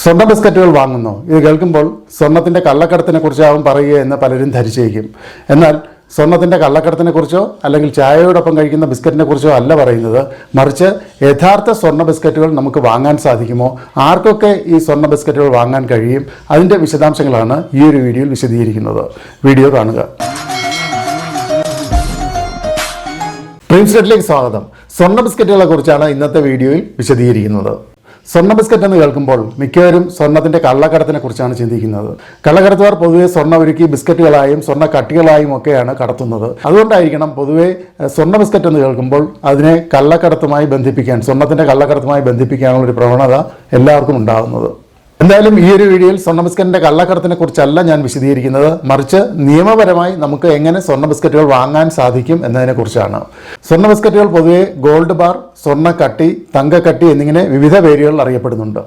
സ്വർണ ബിസ്ക്കറ്റുകൾ വാങ്ങുന്നു. ഇത് കേൾക്കുമ്പോൾ സ്വർണത്തിന്റെ കള്ളക്കടത്തിനെ കുറിച്ചാവും പറയുക എന്ന് പലരും ധരിച്ചേക്കും. എന്നാൽ സ്വർണത്തിന്റെ കള്ളക്കടത്തിനെ കുറിച്ചോ അല്ലെങ്കിൽ ചായയോടൊപ്പം കഴിക്കുന്ന ബിസ്ക്കറ്റിനെ കുറിച്ചോ അല്ല പറയുന്നത്. മറിച്ച് യഥാർത്ഥ സ്വർണ ബിസ്ക്കറ്റുകൾ നമുക്ക് വാങ്ങാൻ സാധിക്കുമോ? ആർക്കൊക്കെ ഈ സ്വർണ ബിസ്ക്കറ്റുകൾ വാങ്ങാൻ കഴിയും? അതിന്റെ വിശദാംശങ്ങളാണ് ഈ ഒരു വീഡിയോയിൽ വിശദീകരിക്കുന്നത്. വീഡിയോ കാണുക. ഡ്രീംസ്റ്റേറ്റിലേക്ക് സ്വാഗതം. സ്വർണ ബിസ്ക്കറ്റുകളെ കുറിച്ചാണ് ഇന്നത്തെ വീഡിയോയിൽ വിശദീകരിക്കുന്നത്. സ്വർണ ബിസ്ക്കറ്റ് എന്ന് കേൾക്കുമ്പോൾ മിക്കവരും സ്വർണത്തിന്റെ കള്ളക്കടത്തിനെ കുറിച്ചാണ് ചിന്തിക്കുന്നത്. കള്ളക്കടത്തുകാർ പൊതുവെ സ്വർണ ഒരുക്കി ബിസ്ക്കറ്റുകളായും സ്വർണ കട്ടികളായും ഒക്കെയാണ് കടത്തുന്നത്. അതുകൊണ്ടായിരിക്കണം പൊതുവെ സ്വർണ ബിസ്ക്കറ്റ് എന്ന് കേൾക്കുമ്പോൾ അതിനെ കള്ളക്കടത്തുമായി ബന്ധിപ്പിക്കാൻ സ്വർണത്തിന്റെ കള്ളക്കടത്തുമായി ബന്ധിപ്പിക്കാനുള്ള ഒരു പ്രവണത എല്ലാവർക്കും ഉണ്ടാകുന്നത്. എന്തായാലും ഈ ഒരു വീഡിയോയിൽ സ്വർണ ബിസ്ക്കറ്റിന്റെ കള്ളക്കടത്തിനെ കുറിച്ചല്ല ഞാൻ വിശദീകരിക്കുന്നത്. മറിച്ച് നിയമപരമായി നമുക്ക് എങ്ങനെ സ്വർണ ബിസ്ക്കറ്റുകൾ വാങ്ങാൻ സാധിക്കും എന്നതിനെ കുറിച്ചാണ്. സ്വർണ ബിസ്ക്കറ്റുകൾ പൊതുവെ ഗോൾഡ് ബാർ സ്വർണ കട്ടി തങ്കക്കട്ടി എന്നിങ്ങനെ വിവിധ പേരുകളിൽ അറിയപ്പെടുന്നുണ്ട്.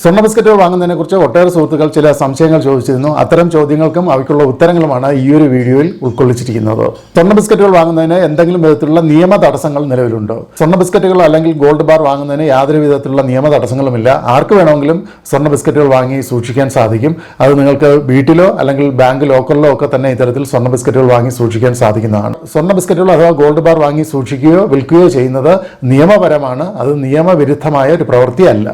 സ്വർണ ബിസ്ക്കറ്റുകൾ വാങ്ങുന്നതിനെക്കുറിച്ച് ഒട്ടേറെ സുഹൃത്തുക്കൾ ചില സംശയങ്ങൾ ചോദിച്ചിരുന്നു. അത്തരം ചോദ്യങ്ങൾക്കും അവയ്ക്കുള്ള ഉത്തരങ്ങളുമാണ് ഈ ഒരു വീഡിയോയിൽ ഉൾക്കൊള്ളിച്ചിരിക്കുന്നത്. സ്വർണ ബിസ്ക്കറ്റുകൾ വാങ്ങുന്നതിന് എന്തെങ്കിലും വിധത്തിലുള്ള നിയമ തടസ്സങ്ങൾ നിലവിലുണ്ടോ? സ്വർണ ബിസ്ക്കറ്റുകൾ അല്ലെങ്കിൽ ഗോൾഡ് ബാർ വാങ്ങുന്നതിന് യാതൊരു വിധത്തിലുള്ള നിയമ തടസ്സങ്ങളുമില്ല. ആർക്ക് വേണമെങ്കിലും സ്വർണ ബിസ്ക്കറ്റുകൾ വാങ്ങി സൂക്ഷിക്കാൻ സാധിക്കും. അത് നിങ്ങൾക്ക് വീട്ടിലോ അല്ലെങ്കിൽ ബാങ്ക് ലോക്കറിലോ ഒക്കെ തന്നെ ഇത്തരത്തിൽ സ്വർണ ബിസ്ക്കറ്റുകൾ വാങ്ങി സൂക്ഷിക്കാൻ സാധിക്കുന്നതാണ്. സ്വർണ ബിസ്ക്കറ്റുകൾ അഥവാ ഗോൾഡ് ബാർ വാങ്ങി സൂക്ഷിക്കുകയോ വിൽക്കുകയോ ചെയ്യുന്നത് നിയമപരമാണ്. അത് നിയമവിരുദ്ധമായ ഒരു പ്രവൃത്തിയല്ല.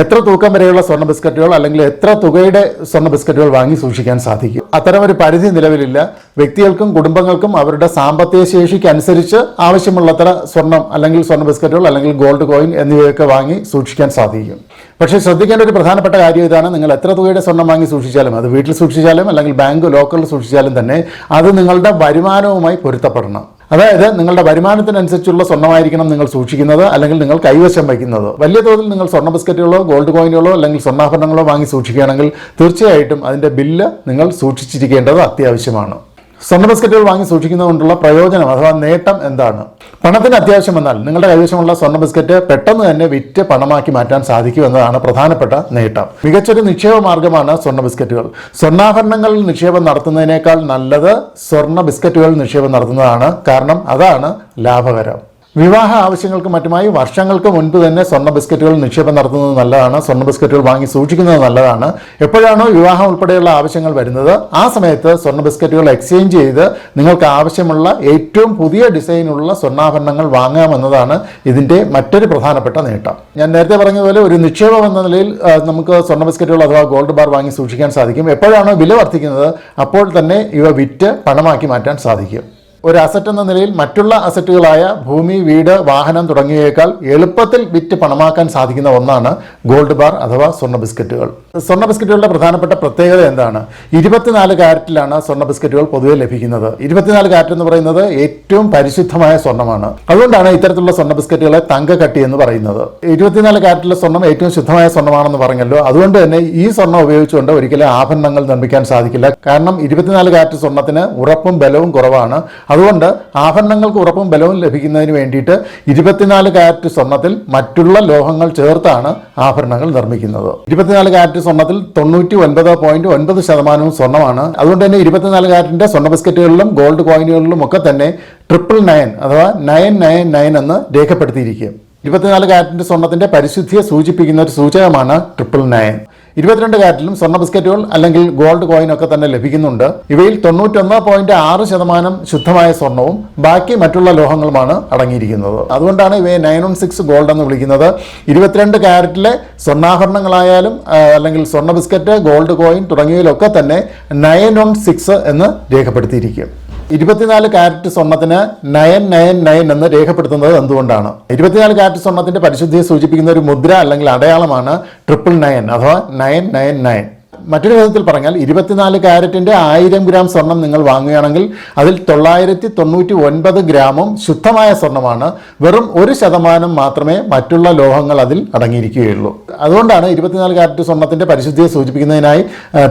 എത്ര തൂക്കം വരെയുള്ള സ്വർണ ബിസ്ക്കറ്റുകൾ അല്ലെങ്കിൽ എത്ര തുകയുടെ സ്വർണ ബിസ്ക്കറ്റുകൾ വാങ്ങി സൂക്ഷിക്കാൻ സാധിക്കും? അത്തരം ഒരു പരിധി നിലവിലില്ല. വ്യക്തികൾക്കും കുടുംബങ്ങൾക്കും അവരുടെ സാമ്പത്തിക ശേഷിക്ക് അനുസരിച്ച് ആവശ്യമുള്ളത്ര സ്വർണം അല്ലെങ്കിൽ സ്വർണ ബിസ്ക്കറ്റുകൾ അല്ലെങ്കിൽ ഗോൾഡ് കോയിൻ എന്നിവയൊക്കെ വാങ്ങി സൂക്ഷിക്കാൻ സാധിക്കും. പക്ഷേ ശ്രദ്ധിക്കേണ്ട ഒരു പ്രധാനപ്പെട്ട കാര്യം ഇതാണ്. നിങ്ങൾ എത്ര തുകയുടെ സ്വർണം വാങ്ങി സൂക്ഷിച്ചാലും അത് വീട്ടിൽ സൂക്ഷിച്ചാലും അല്ലെങ്കിൽ ബാങ്ക് ലോക്കറിൽ സൂക്ഷിച്ചാലും തന്നെ അത് നിങ്ങളുടെ വരുമാനവുമായി പൊരുത്തപ്പെടണം. അതായത് നിങ്ങളുടെ വരുമാനത്തിനനുസരിച്ചുള്ള സ്വർണമായിരിക്കണം നിങ്ങൾ സൂക്ഷിക്കുന്നത് അല്ലെങ്കിൽ നിങ്ങൾ കൈവശം വയ്ക്കുന്നത്. വലിയ തോതിൽ നിങ്ങൾ സ്വർണ ബിസ്ക്കറ്റുകളോ ഗോൾഡ് കോയിനുകളോ അല്ലെങ്കിൽ സ്വർണാഭരണങ്ങളോ വാങ്ങി സൂക്ഷിക്കുകയാണെങ്കിൽ തീർച്ചയായിട്ടും അതിന്റെ ബില്ല് നിങ്ങൾ സൂക്ഷിച്ചിരിക്കേണ്ടത് അത്യാവശ്യമാണ്. സ്വർണ ബിസ്ക്കറ്റുകൾ വാങ്ങി സൂക്ഷിക്കുന്നതുകൊണ്ടുള്ള പ്രയോജനം അഥവാ നേട്ടം എന്താണ്? പണത്തിന് അത്യാവശ്യം വന്നാൽ നിങ്ങളുടെ കൈവശമുള്ള സ്വർണ ബിസ്ക്കറ്റ് പെട്ടെന്ന് തന്നെ വിറ്റ് പണമാക്കി മാറ്റാൻ സാധിക്കും എന്നതാണ് പ്രധാനപ്പെട്ട നേട്ടം. മികച്ചൊരു നിക്ഷേപ മാർഗമാണ് സ്വർണ ബിസ്ക്കറ്റുകൾ. സ്വർണാഭരണങ്ങളിൽ നിക്ഷേപം നടത്തുന്നതിനേക്കാൾ നല്ലത് സ്വർണ ബിസ്ക്കറ്റുകളിൽ നിക്ഷേപം നടത്തുന്നതാണ്. കാരണം അതാണ് ലാഭകരം. വിവാഹ ആവശ്യങ്ങൾക്ക് മറ്റുമായി വർഷങ്ങൾക്ക് മുൻപ് തന്നെ സ്വർണ ബിസ്ക്കറ്റുകൾ നിക്ഷേപം നടത്തുന്നത് നല്ലതാണ്. സ്വർണ ബിസ്ക്കറ്റുകൾ വാങ്ങി സൂക്ഷിക്കുന്നത് നല്ലതാണ്. എപ്പോഴാണോ വിവാഹം ഉൾപ്പെടെയുള്ള ആവശ്യങ്ങൾ വരുന്നത് ആ സമയത്ത് സ്വർണ ബിസ്ക്കറ്റുകൾ എക്സ്ചേഞ്ച് ചെയ്ത് നിങ്ങൾക്ക് ആവശ്യമുള്ള ഏറ്റവും പുതിയ ഡിസൈനുള്ള സ്വർണാഭരണങ്ങൾ വാങ്ങാമെന്നതാണ് ഇതിന്റെ മറ്റൊരു പ്രധാനപ്പെട്ട നേട്ടം. ഞാൻ നേരത്തെ പറഞ്ഞതുപോലെ ഒരു നിക്ഷേപം എന്ന നിലയിൽ നമുക്ക് സ്വർണ ബിസ്ക്കറ്റുകൾ അഥവാ ഗോൾഡ് ബാർ വാങ്ങി സൂക്ഷിക്കാൻ സാധിക്കും. എപ്പോഴാണോ വില വർദ്ധിക്കുന്നത് അപ്പോൾ തന്നെ ഇവ വിറ്റ് പണമാക്കി മാറ്റാൻ സാധിക്കും. ഒരു അസറ്റ് എന്ന നിലയിൽ മറ്റുള്ള അസറ്റുകളായ ഭൂമി വീട് വാഹനം തുടങ്ങിയേക്കാൾ എളുപ്പത്തിൽ വിറ്റ് പണമാക്കാൻ സാധിക്കുന്ന ഒന്നാണ് ഗോൾഡ് ബാർ അഥവാ സ്വർണ ബിസ്ക്കറ്റുകൾ. സ്വർണ ബിസ്ക്കറ്റുകളുടെ പ്രധാനപ്പെട്ട പ്രത്യേകത എന്താണ്? ഇരുപത്തിനാല് കാരറ്റിലാണ് സ്വർണ ബിസ്ക്കറ്റുകൾ പൊതുവെ ലഭിക്കുന്നത്. ഇരുപത്തിനാല് കാരറ്റ് എന്ന് പറയുന്നത് ഏറ്റവും പരിശുദ്ധമായ സ്വർണമാണ്. അതുകൊണ്ടാണ് ഇത്തരത്തിലുള്ള സ്വർണ ബിസ്ക്കറ്റുകളെ തങ്കക്കട്ടി എന്ന് പറയുന്നത്. ഇരുപത്തിനാല് കാരറ്റിലെ സ്വർണം ഏറ്റവും ശുദ്ധമായ സ്വർണമാണെന്ന് പറഞ്ഞല്ലോ. അതുകൊണ്ട് തന്നെ ഈ സ്വർണം ഉപയോഗിച്ചുകൊണ്ട് ഒരിക്കലും ആഭരണങ്ങൾ നിർമ്മിക്കാൻ സാധിക്കില്ല. കാരണം ഇരുപത്തിനാല് കാരറ്റ് സ്വർണത്തിന് ഉറപ്പും ബലവും കുറവാണ്. അതുകൊണ്ട് ആഭരണങ്ങൾക്ക് ഉറപ്പും ബലവും ലഭിക്കുന്നതിന് വേണ്ടിയിട്ട് ഇരുപത്തിനാല് കാരറ്റ് സ്വർണത്തിൽ മറ്റുള്ള ലോഹങ്ങൾ ചേർത്താണ് ആഭരണങ്ങൾ നിർമ്മിക്കുന്നത്. ഇരുപത്തിനാല് കാരറ്റ് സ്വർണത്തിൽ തൊണ്ണൂറ്റി ഒൻപത് പോയിന്റ് ഒൻപത് ശതമാനവും സ്വർണമാണ് അതുകൊണ്ട് തന്നെ ഇരുപത്തിനാല് കാരറ്റിന്റെ സ്വർണ ബിസ്ക്കറ്റുകളിലും ഗോൾഡ് കോയിനുകളിലും ഒക്കെ തന്നെ ട്രിപ്പിൾ നയൻ അഥവാ നയൻ നയൻ നയൻ എന്ന് രേഖപ്പെടുത്തിയിരിക്കും. ഇരുപത്തിനാല് കാരറ്റിന്റെ സ്വർണത്തിന്റെ പരിശുദ്ധിയെ സൂചിപ്പിക്കുന്ന ഒരു സൂചകമാണ് ട്രിപ്പിൾ നയൻ ഇരുപത്തിരണ്ട് കാരറ്റിലും സ്വർണ ബിസ്ക്കറ്റുകൾ അല്ലെങ്കിൽ ഗോൾഡ് കോയിൻ ഒക്കെ തന്നെ ലഭിക്കുന്നുണ്ട്. ഇവയിൽ തൊണ്ണൂറ്റൊന്ന് പോയിന്റ് ആറ് ശതമാനം ശുദ്ധമായ സ്വർണവും ബാക്കി മറ്റുള്ള ലോഹങ്ങളുമാണ് അടങ്ങിയിരിക്കുന്നത്. അതുകൊണ്ടാണ് ഇവയെ നയൻ വൺ സിക്സ് ഗോൾഡ് എന്ന് വിളിക്കുന്നത്. ഇരുപത്തിരണ്ട് കാരറ്റിലെ സ്വർണാഭരണങ്ങളായാലും അല്ലെങ്കിൽ സ്വർണ ബിസ്ക്കറ്റ് ഗോൾഡ് കോയിൻ തുടങ്ങിയതിലൊക്കെ തന്നെ നയൻ ഓൺ സിക്സ് എന്ന് രേഖപ്പെടുത്തിയിരിക്കും. ഇരുപത്തിനാല് കാരറ്റ് സ്വർണത്തിന് നയൻ നയൻ നയൻ എന്ന് രേഖപ്പെടുത്തുന്നത് എന്തുകൊണ്ടാണ്? ഇരുപത്തിനാല് കാരറ്റ് സ്വർണത്തിന്റെ പരിശുദ്ധിയെ സൂചിപ്പിക്കുന്ന ഒരു മുദ്ര അല്ലെങ്കിൽ അടയാളമാണ് ട്രിപ്പിൾ നയൻ അഥവാ നയൻ നയൻ നയൻ. മറ്റൊരു വിധത്തിൽ പറഞ്ഞാൽ ഇരുപത്തിനാല് കാരറ്റിന്റെ ആയിരം ഗ്രാം സ്വർണം നിങ്ങൾ വാങ്ങുകയാണെങ്കിൽ അതിൽ തൊള്ളായിരത്തി തൊണ്ണൂറ്റി ഒൻപത് ഗ്രാമും ശുദ്ധമായ സ്വർണമാണ് വെറും ഒരു ശതമാനം മാത്രമേ മറ്റുള്ള ലോഹങ്ങൾ അതിൽ അടങ്ങിയിരിക്കുകയുള്ളൂ. അതുകൊണ്ടാണ് ഇരുപത്തിനാല് കാരറ്റ് സ്വർണത്തിന്റെ പരിശുദ്ധിയെ സൂചിപ്പിക്കുന്നതിനായി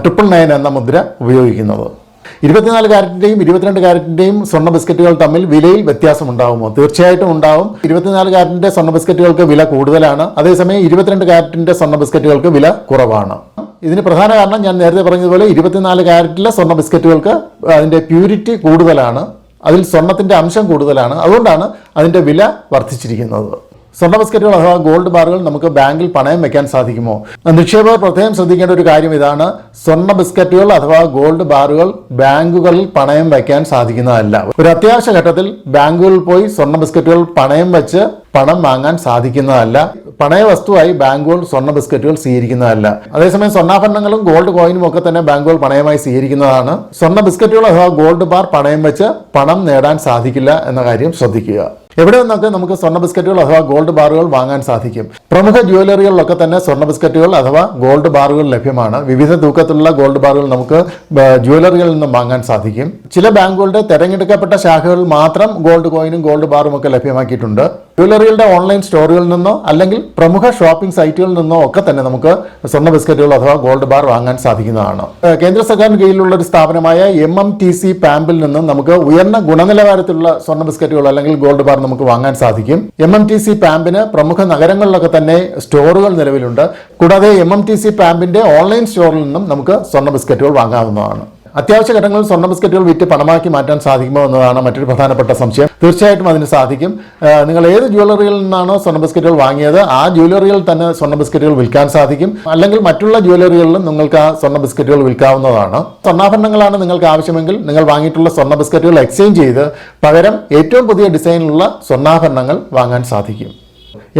ട്രിപ്പിൾ നയൻ എന്ന മുദ്ര ഉപയോഗിക്കുന്നത്. ഇരുപത്തിനാല് കാരറ്റിന്റെയും ഇരുപത്തിരണ്ട് കാരറ്റിന്റെയും സ്വർണ ബിസ്ക്കറ്റുകൾ തമ്മിൽ വിലയിൽ വ്യത്യാസം ഉണ്ടാകുമോ തീർച്ചയായിട്ടും ഉണ്ടാവും. ഇരുപത്തിനാല് കാരറ്റിന്റെ സ്വർണ ബിസ്ക്കറ്റുകൾക്ക് വില കൂടുതലാണ്. അതേസമയം ഇരുപത്തിരണ്ട് കാരറ്റിന്റെ സ്വർണ ബിസ്ക്കറ്റുകൾക്ക് വില കുറവാണ്. ഇതിന് പ്രധാന കാരണം ഞാൻ നേരത്തെ പറഞ്ഞതുപോലെ ഇരുപത്തിനാല് കാരറ്റിലെ സ്വർണ ബിസ്ക്കറ്റുകൾക്ക് അതിന്റെ പ്യൂരിറ്റി കൂടുതലാണ്. അതിൽ സ്വർണത്തിന്റെ അംശം കൂടുതലാണ്. അതുകൊണ്ടാണ് അതിന്റെ വില വർദ്ധിച്ചിരിക്കുന്നത്. സ്വർണ ബിസ്ക്കറ്റുകൾ അഥവാ ഗോൾഡ് ബാറുകൾ നമുക്ക് ബാങ്കിൽ പണയം വെക്കാൻ സാധിക്കുമോ? നിക്ഷേപകർ പ്രത്യേകം ശ്രദ്ധിക്കേണ്ട ഒരു കാര്യം ഇതാണ്. സ്വർണ ബിസ്ക്കറ്റുകൾ അഥവാ ഗോൾഡ് ബാറുകൾ ബാങ്കുകളിൽ പണയം വയ്ക്കാൻ സാധിക്കുന്നതല്ല. ഒരു അത്യാവശ്യ ഘട്ടത്തിൽ ബാങ്കുകളിൽ പോയി സ്വർണ ബിസ്ക്കറ്റുകൾ പണയം വെച്ച് പണം വാങ്ങാൻ സാധിക്കുന്നതല്ല. പണയ വസ്തുവായി ബാങ്കുകൾ സ്വർണ ബിസ്ക്കറ്റുകൾ സ്വീകരിക്കുന്നതല്ല. അതേസമയം സ്വർണാഭരണങ്ങളും ഗോൾഡ് കോയിനും ഒക്കെ തന്നെ ബാങ്കുകൾ പണയമായി സ്വീകരിക്കുന്നതാണ്. സ്വർണ ബിസ്ക്കറ്റുകൾ അഥവാ ഗോൾഡ് ബാർ പണയം വെച്ച് പണം നേടാൻ സാധിക്കില്ല എന്ന കാര്യം ശ്രദ്ധിക്കുക. എവിടെ നിന്നൊക്കെ നമുക്ക് സ്വർണ ബിസ്ക്കറ്റുകൾ അഥവാ ഗോൾഡ് ബാറുകൾ വാങ്ങാൻ സാധിക്കും? പ്രമുഖ ജ്വല്ലറികളിലൊക്കെ തന്നെ സ്വർണ ബിസ്ക്കറ്റുകൾ അഥവാ ഗോൾഡ് ബാറുകൾ ലഭ്യമാണ്. വിവിധ തൂക്കത്തിലുള്ള ഗോൾഡ് ബാറുകൾ നമുക്ക് ജ്വല്ലറികളിൽ നിന്നും വാങ്ങാൻ സാധിക്കും. ചില ബാങ്കുകളുടെ തെരഞ്ഞെടുക്കപ്പെട്ട ശാഖകളിൽ മാത്രം ഗോൾഡ് കോയിനും ഗോൾഡ് ബാറും ഒക്കെ ലഭ്യമാക്കിയിട്ടുണ്ട്. ജ്വല്ലറികളുടെ ഓൺലൈൻ സ്റ്റോറുകളിൽ നിന്നോ അല്ലെങ്കിൽ പ്രമുഖ ഷോപ്പിംഗ് സൈറ്റുകളിൽ നിന്നോ ഒക്കെ തന്നെ നമുക്ക് സ്വർണ ബിസ്ക്കറ്റുകൾ അഥവാ ഗോൾഡ് ബാർ വാങ്ങാൻ സാധിക്കുന്നതാണ്. കേന്ദ്ര സർക്കാരിന് കീഴിലുള്ള ഒരു സ്ഥാപനമായ എം എം ടി സി പാമ്പിൽ നിന്നും നമുക്ക് ഉയർന്ന ഗുണനിലവാരത്തിലുള്ള സ്വർണ ബിസ്ക്കറ്റുകൾ അല്ലെങ്കിൽ ഗോൾഡ് ബാർ നമുക്ക് വാങ്ങാൻ സാധിക്കും. എം എം ടി സി പാമ്പിന് പ്രമുഖ നഗരങ്ങളിലൊക്കെ തന്നെ സ്റ്റോറുകൾ നിലവിലുണ്ട്. കൂടാതെ എം എം ടി സി പാമ്പിന്റെ ഓൺലൈൻ സ്റ്റോറിൽ നിന്നും നമുക്ക് സ്വർണ ബിസ്ക്കറ്റുകൾ വാങ്ങാവുന്നതാണ്. അത്യാവശ്യ ഘട്ടങ്ങളിൽ സ്വർണ ബിസ്ക്കറ്റുകൾ വിറ്റ് പണമാക്കി മാറ്റാൻ സാധിക്കുമോ എന്നതാണ് മറ്റൊരു പ്രധാനപ്പെട്ട സംശയം. തീർച്ചയായിട്ടും അതിന് സാധിക്കും. നിങ്ങൾ ഏത് ജ്വല്ലറിയിൽ നിന്നാണോ സ്വർണ ബിസ്ക്കറ്റുകൾ വാങ്ങിയത് ആ ജ്വല്ലറിയിൽ തന്നെ സ്വർണ ബിസ്ക്കറ്റുകൾ വിൽക്കാൻ സാധിക്കും. അല്ലെങ്കിൽ മറ്റുള്ള ജ്വല്ലറികളിലും നിങ്ങൾക്ക് ആ സ്വർണ ബിസ്ക്കറ്റുകൾ വിൽക്കാവുന്നതാണ്. സ്വർണാഭരണങ്ങളാണ് നിങ്ങൾക്ക് ആവശ്യമെങ്കിൽ നിങ്ങൾ വാങ്ങിയിട്ടുള്ള സ്വർണ ബിസ്ക്കറ്റുകൾ എക്സ്ചേഞ്ച് ചെയ്ത് പകരം ഏറ്റവും പുതിയ ഡിസൈനിലുള്ള സ്വർണാഭരണങ്ങൾ വാങ്ങാൻ സാധിക്കും.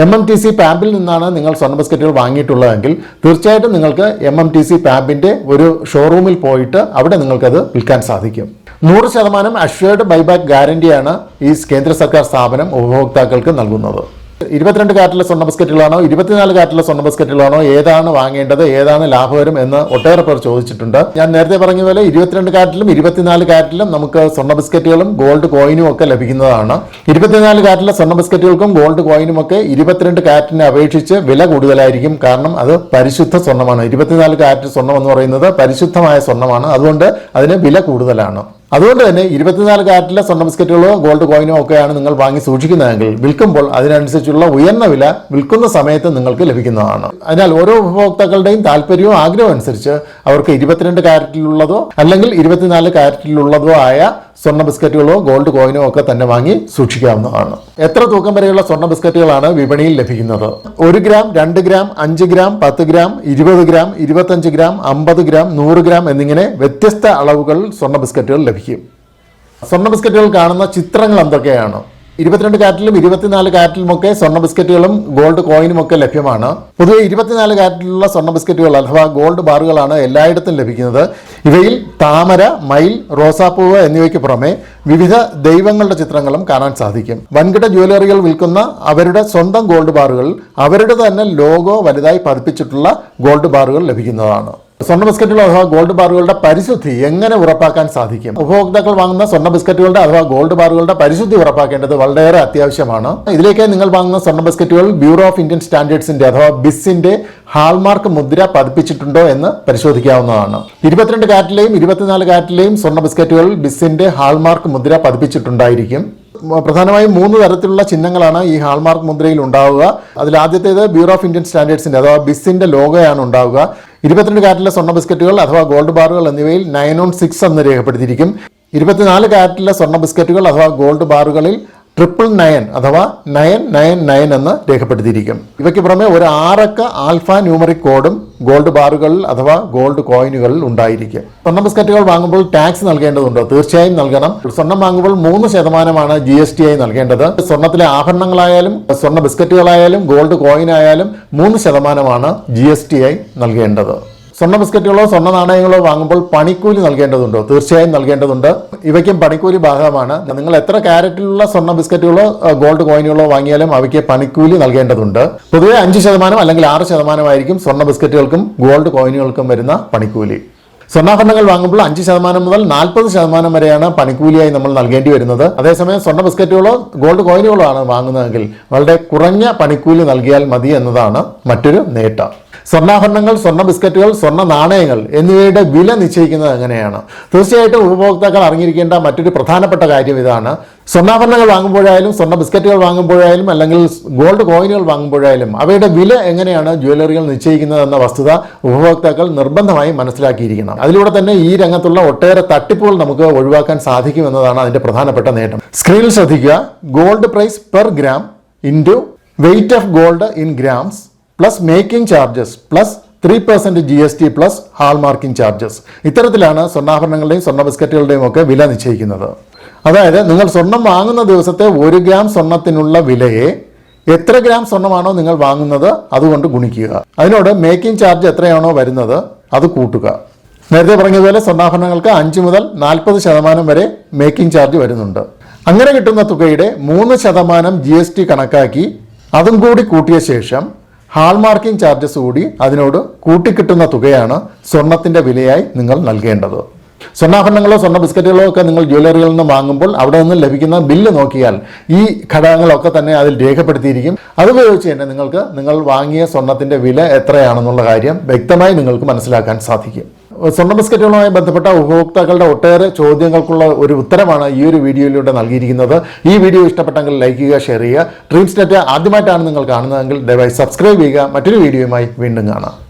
എം എം ടി സി പാമ്പിൽ നിന്നാണ് നിങ്ങൾ സ്വർണ ബിസ്ക്കറ്റുകൾ വാങ്ങിയിട്ടുള്ളതെങ്കിൽ തീർച്ചയായിട്ടും നിങ്ങൾക്ക് എം എം ടി സി പാമ്പിന്റെ ഒരു ഷോറൂമിൽ പോയിട്ട് അവിടെ നിങ്ങൾക്കത് വിൽക്കാൻ സാധിക്കും. നൂറ് ശതമാനം അഷ്വേർഡ് ബൈബാക്ക് ഗ്യാരണ്ടിയാണ് ഈ കേന്ദ്ര സർക്കാർ സ്ഥാപനം ഉപഭോക്താക്കൾക്ക് നൽകുന്നത്. ഇരുപത്തിരണ്ട് കാറ്റിലെ സ്വർണ ബിസ്ക്കറ്റുകളാണോ ഇരുപത്തിനാല് കാറ്റിലെ സ്വർണ ബിസ്ക്കറ്റുകളാണോ ഏതാണ് വാങ്ങേണ്ടത് ഏതാണ് ലാഭകരം എന്ന് ഒട്ടേറെ പേർ ചോദിച്ചിട്ടുണ്ട്. ഞാൻ നേരത്തെ പറഞ്ഞ പോലെ ഇരുപത്തിരണ്ട് കാറ്റിലും ഇരുപത്തിനാല് കാറ്റിലും നമുക്ക് സ്വർണ ബിസ്ക്കറ്റുകളും ഗോൾഡ് കോയിനും ഒക്കെ ലഭിക്കുന്നതാണ്. ഇരുപത്തിനാല് കാറ്റിലെ സ്വർണ ബിസ്ക്കറ്റുകൾക്കും ഗോൾഡ് കോയിനും ഒക്കെ ഇരുപത്തിരണ്ട് കാറ്റിനെ അപേക്ഷിച്ച് വില കൂടുതലായിരിക്കും. കാരണം അത് പരിശുദ്ധ സ്വർണമാണ്. ഇരുപത്തിനാല് കാറ്റ് സ്വർണം എന്ന് പറയുന്നത് പരിശുദ്ധമായ സ്വർണമാണ്. അതുകൊണ്ട് അതിന് വില കൂടുതലാണ്. അതുകൊണ്ട് തന്നെ ഇരുപത്തിനാല് കാരറ്റിലെ സ്വർണ ബിസ്ക്കറ്റുകളോ ഗോൾഡ് കോയിനോ ഒക്കെയാണ് നിങ്ങൾ വാങ്ങി സൂക്ഷിക്കുന്നതെങ്കിൽ വിൽക്കുമ്പോൾ അതിനനുസരിച്ചുള്ള ഉയർന്ന വില വിൽക്കുന്ന സമയത്ത് നിങ്ങൾക്ക് ലഭിക്കുന്നതാണ്. അതിനാൽ ഓരോ ഉപഭോക്താക്കളുടെയും താല്പര്യവും ആഗ്രഹവും അനുസരിച്ച് അവർക്ക് ഇരുപത്തിരണ്ട് കാരറ്റിലുള്ളതോ അല്ലെങ്കിൽ ഇരുപത്തിനാല് കാരറ്റിലുള്ളതോ ആയ സ്വർണ ബിസ്ക്കറ്റുകളോ ഗോൾഡ് കോയിനോ ഒക്കെ തന്നെ വാങ്ങി സൂക്ഷിക്കാവുന്നതാണ്. എത്ര തൂക്കം വരെയുള്ള സ്വർണ ബിസ്ക്കറ്റുകളാണ് വിപണിയിൽ ലഭിക്കുന്നത്? ഒരു ഗ്രാം രണ്ട് ഗ്രാം അഞ്ച് ഗ്രാം പത്ത് ഗ്രാം ഇരുപത് ഗ്രാം ഇരുപത്തഞ്ച് ഗ്രാം അമ്പത് ഗ്രാം നൂറ് ഗ്രാം എന്നിങ്ങനെ വ്യത്യസ്ത അളവുകൾ സ്വർണ ബിസ്ക്കറ്റുകൾ ലഭിക്കും. സ്വർണ ബിസ്ക്കറ്റുകൾ കാണുന്ന ചിത്രങ്ങൾ എന്തൊക്കെയാണ്? ഇരുപത്തിരണ്ട് കാരറ്റിലും ഇരുപത്തിനാല് കാരറ്റിലുമൊക്കെ സ്വർണ ബിസ്ക്കറ്റുകളും ഗോൾഡ് കോയിനും ഒക്കെ ലഭ്യമാണ്. പൊതുവെ ഇരുപത്തിനാല് കാരറ്റിലുള്ള സ്വർണ ബിസ്ക്കറ്റുകൾ അഥവാ ഗോൾഡ് ബാറുകളാണ് എല്ലായിടത്തും ലഭിക്കുന്നത്. ഇവയിൽ താമര മയിൽ റോസാപ്പൂവ് എന്നിവയ്ക്ക് പുറമെ വിവിധ ദൈവങ്ങളുടെ ചിത്രങ്ങളും കാണാൻ സാധിക്കും. വൻകിട ജ്വല്ലറികൾ വിൽക്കുന്ന അവരുടെ സ്വന്തം ഗോൾഡ് ബാറുകൾ അവരുടെ തന്നെ ലോഗോ വലുതായി പതിപ്പിച്ചിട്ടുള്ള ഗോൾഡ് ബാറുകൾ ലഭിക്കുന്നതാണ്. സ്വർണ ബിസ്ക്കറ്റുകൾ അഥവാ ഗോൾഡ് ബാറുകളുടെ പരിശുദ്ധി എങ്ങനെ ഉറപ്പാക്കാൻ സാധിക്കും? ഉപഭോക്താക്കൾ വാങ്ങുന്ന സ്വർണ ബിസ്ക്കറ്റുകളുടെ അഥവാ ഗോൾഡ് ബാറുകളുടെ പരിശുദ്ധി ഉറപ്പാക്കേണ്ടത് വളരെയേറെ അത്യാവശ്യമാണ്. ഇതിലേക്ക് നിങ്ങൾ വാങ്ങുന്ന സ്വർണ ബിസ്ക്കറ്റുകൾ ബ്യൂറോ ഓഫ് ഇന്ത്യൻ സ്റ്റാൻഡേർഡ്സിന്റെ അഥവാ ബിസിന്റെ ഹാൾമാർക്ക് മുദ്ര പതിപ്പിച്ചിട്ടുണ്ടോ എന്ന് പരിശോധിക്കാവുന്നതാണ്. ഇരുപത്തിരണ്ട് കാറ്റിലെയും ഇരുപത്തിനാല് കാറ്റിലെയും സ്വർണ ബിസ്ക്കറ്റുകൾ ബിസിന്റെ ഹാൾമാർക്ക് മുദ്ര പതിപ്പിച്ചിട്ടുണ്ടായിരിക്കും. പ്രധാനമായും മൂന്ന് തരത്തിലുള്ള ചിഹ്നങ്ങളാണ് ഈ ഹാൾമാർക്ക് മുദ്രയിൽ ഉണ്ടാവുക. അതിൽ ആദ്യത്തേത് ബ്യൂറോ ഓഫ് ഇന്ത്യൻ സ്റ്റാൻഡേർഡ്സിന്റെ അഥവാ ബിസിന്റെ ലോഗോയാണ് ഉണ്ടാവുക. ഇരുപത്തിരണ്ട് കാരറ്റിലെ സ്വർണ ബിസ്ക്കറ്റുകൾ അഥവാ ഗോൾഡ് ബാറുകൾ എന്നിവയിൽ നയൻ ഓൺ സിക്സ് എന്ന് രേഖപ്പെടുത്തിയിരിക്കും. ഇരുപത്തിനാല് കാരറ്റിലെ സ്വർണ ബിസ്ക്കറ്റുകൾ അഥവാ ഗോൾഡ് ബാറുകളിൽ ട്രിപ്പിൾ നയൻ അഥവാ നയൻ നയൻ നയൻ എന്ന് രേഖപ്പെടുത്തിയിരിക്കും. ഇവയ്ക്ക് പുറമെ ഒരു ആറക്ക ആൽഫ ന്യൂമറിക് കോഡും ഗോൾഡ് ബാറുകളിൽ അഥവാ ഗോൾഡ് കോയിനുകളിൽ ഉണ്ടായിരിക്കും. സ്വർണ ബിസ്ക്കറ്റുകൾ വാങ്ങുമ്പോൾ ടാക്സ് നൽകേണ്ടതുണ്ടോ. തീർച്ചയായും നൽകണം. സ്വർണം വാങ്ങുമ്പോൾ മൂന്ന് ശതമാനമാണ് ജി എസ് ടി ആയി നൽകേണ്ടത്. സ്വർണത്തിലെ ആഭരണങ്ങളായാലും സ്വർണ ബിസ്ക്കറ്റുകളായാലും ഗോൾഡ് കോയിൻ ആയാലും മൂന്ന് ശതമാനമാണ് ജി എസ് ടി ആയി നൽകേണ്ടത്. സ്വർണ ബിസ്ക്കറ്റുകളോ സ്വർണ നാണയങ്ങളോ വാങ്ങുമ്പോൾ പണിക്കൂലി നൽകേണ്ടതുണ്ടോ? തീർച്ചയായും നൽകേണ്ടതുണ്ട്. ഇവയ്ക്കും പണിക്കൂലി ബാധകമാണ് നിങ്ങൾ എത്ര ക്യാരറ്റിലുള്ള സ്വർണ ബിസ്ക്കറ്റുകളോ ഗോൾഡ് കോയിനുകളോ വാങ്ങിയാലും അവയ്ക്ക് പണിക്കൂലി നൽകേണ്ടതുണ്ട്. പൊതുവെ അഞ്ച് ശതമാനം അല്ലെങ്കിൽ ആറ് ശതമാനമായിരിക്കും സ്വർണ ബിസ്ക്കറ്റുകൾക്കും ഗോൾഡ് കോയിനുകൾക്കും വരുന്ന പണിക്കൂലി. സ്വർണാഭരണങ്ങൾ വാങ്ങുമ്പോൾ അഞ്ച് ശതമാനം മുതൽ നാൽപ്പത് ശതമാനം വരെയാണ് പണിക്കൂലിയായി നമ്മൾ നൽകേണ്ടി വരുന്നത്. അതേസമയം സ്വർണ ബിസ്ക്കറ്റുകളോ ഗോൾഡ് കോയിനുകളോ ആണ് വാങ്ങുന്നതെങ്കിൽ വളരെ കുറഞ്ഞ പണിക്കൂലി നൽകിയാൽ മതി എന്നതാണ് മറ്റൊരു നേട്ടം. സ്വർണാഭരണങ്ങൾ സ്വർണ ബിസ്ക്കറ്റുകൾ സ്വർണ നാണയങ്ങൾ എന്നിവയുടെ വില നിശ്ചയിക്കുന്നത് എങ്ങനെയാണ്? തീർച്ചയായിട്ടും ഉപഭോക്താക്കൾ അറിഞ്ഞിരിക്കേണ്ട മറ്റൊരു പ്രധാനപ്പെട്ട കാര്യം ഇതാണ്. സ്വർണാഭരണങ്ങൾ വാങ്ങുമ്പോഴായാലും സ്വർണ ബിസ്ക്കറ്റുകൾ വാങ്ങുമ്പോഴായാലും അല്ലെങ്കിൽ ഗോൾഡ് കോയിനുകൾ വാങ്ങുമ്പോഴായാലും അവയുടെ വില എങ്ങനെയാണ് ജ്വല്ലറികൾ നിശ്ചയിക്കുന്നതെന്ന വസ്തുത ഉപഭോക്താക്കൾ നിർബന്ധമായി മനസ്സിലാക്കിയിരിക്കണം. അതിലൂടെ തന്നെ ഈ രംഗത്തുള്ള ഒട്ടേറെ തട്ടിപ്പുകൾ നമുക്ക് ഒഴിവാക്കാൻ സാധിക്കും എന്നതാണ് അതിന്റെ പ്രധാനപ്പെട്ട നേട്ടം. സ്ക്രീനിൽ ശ്രദ്ധിക്കുക. Gold price per gram into weight of gold in grams. Plus making charges plus three percent G S T plus hallmarking charges ഇത്തരത്തിലാണ് സ്വർണാഭരണങ്ങളുടെയും സ്വർണ ബിസ്ക്കറ്റുകളുടെയും ഒക്കെ വില നിശ്ചയിക്കുന്നത്. അതായത് നിങ്ങൾ സ്വർണം വാങ്ങുന്ന ദിവസത്തെ ഒരു ഗ്രാം സ്വർണത്തിനുള്ള വിലയെ എത്ര ഗ്രാം സ്വർണമാണോ നിങ്ങൾ വാങ്ങുന്നത് അതുകൊണ്ട് ഗുണിക്കുക. അതിനോട് മേക്കിംഗ് ചാർജ് എത്രയാണോ വരുന്നത് അത് കൂട്ടുക. നേരത്തെ പറഞ്ഞതുപോലെ സ്വർണാഭരണങ്ങൾക്ക് അഞ്ച് മുതൽ നാൽപ്പത് ശതമാനം വരെ മേക്കിംഗ് ചാർജ് വരുന്നുണ്ട്. അങ്ങനെ കിട്ടുന്ന തുകയുടെ മൂന്ന് ശതമാനം ജി കണക്കാക്കി അതും കൂടി കൂട്ടിയ ശേഷം ഹാൾമാർക്കിംഗ് ചാർജസ് കൂടി അതിനോട് കൂട്ടിക്കിട്ടുന്ന തുകയാണ് സ്വർണത്തിന്റെ വിലയായി നിങ്ങൾ നൽകേണ്ടത്. സ്വർണാഭരണങ്ങളോ സ്വർണ ബിസ്ക്കറ്റുകളോ ഒക്കെ നിങ്ങൾ ജ്വല്ലറികളിൽ നിന്ന് വാങ്ങുമ്പോൾ അവിടെ നിന്ന് ലഭിക്കുന്ന ബില്ല് നോക്കിയാൽ ഈ ഘടകങ്ങളൊക്കെ തന്നെ അതിൽ രേഖപ്പെടുത്തിയിരിക്കും. അതുപയോഗിച്ച് തന്നെ നിങ്ങൾക്ക് നിങ്ങൾ വാങ്ങിയ സ്വർണത്തിന്റെ വില എത്രയാണെന്നുള്ള കാര്യം വ്യക്തമായി നിങ്ങൾക്ക് മനസ്സിലാക്കാൻ സാധിക്കും. സ്വർണ ബിസ്ക്കറ്റുകളുമായി ബന്ധപ്പെട്ട ഉപഭോക്താക്കളുടെ ഒട്ടേറെ ചോദ്യങ്ങൾക്കുള്ള ഒരു ഉത്തരമാണ് ഈ ഒരു വീഡിയോയിലൂടെ നൽകിയിരിക്കുന്നത്. ഈ വീഡിയോ ഇഷ്ടപ്പെട്ടെങ്കിൽ ലൈക്ക് ചെയ്യുക ഷെയർ ചെയ്യുക. ഡ്രീംസ് നെറ്റ് ആദ്യമായിട്ടാണ് നിങ്ങൾ കാണുന്നതെങ്കിൽ ദയവായി സബ്സ്ക്രൈബ് ചെയ്യുക. മറ്റൊരു വീഡിയോയുമായി വീണ്ടും കാണാം.